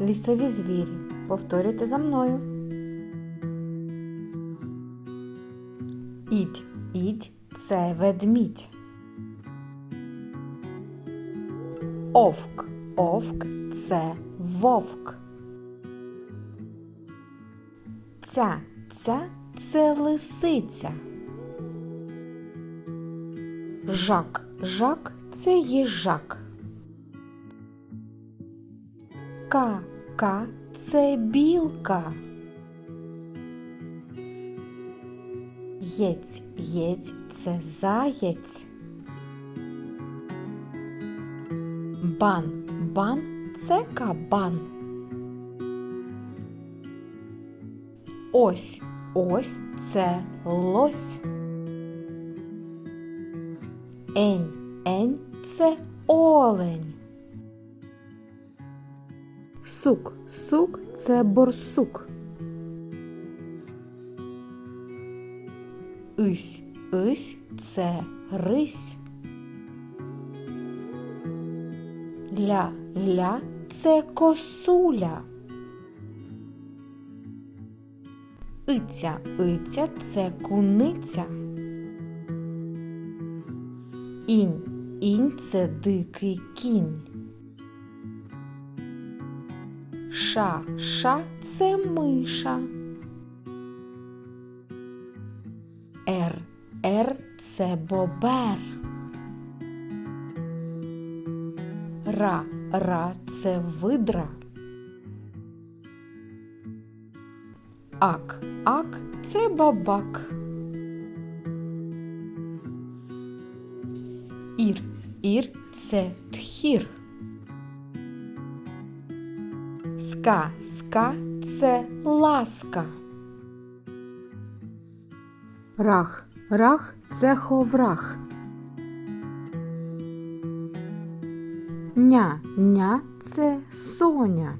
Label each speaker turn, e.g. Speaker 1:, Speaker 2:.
Speaker 1: лісові звірі. Повторюйте за мною. Ідь, ідь, це ведмідь. Овк, овк, це вовк. Ця, ця це лисиця. Жак, жак це їжак. Ка, ка це білка. Єць, єць це заєць. Бан, бан це кабан. Ось, ось це лось. Ень, ень це олень. Сук, сук це борсук. Ись, ись це рись. Ля, ля це косуля. Иця, иця це куниця. Інь, інь це дикий кінь. Ша, ша це миша. Р, Р це бобер. Ра, ра це видра. Ак, ак це бабак. Ір, ір це тхір. Ска, ска це ласка. Рах, рах це ховрах. Ня, ня це соня.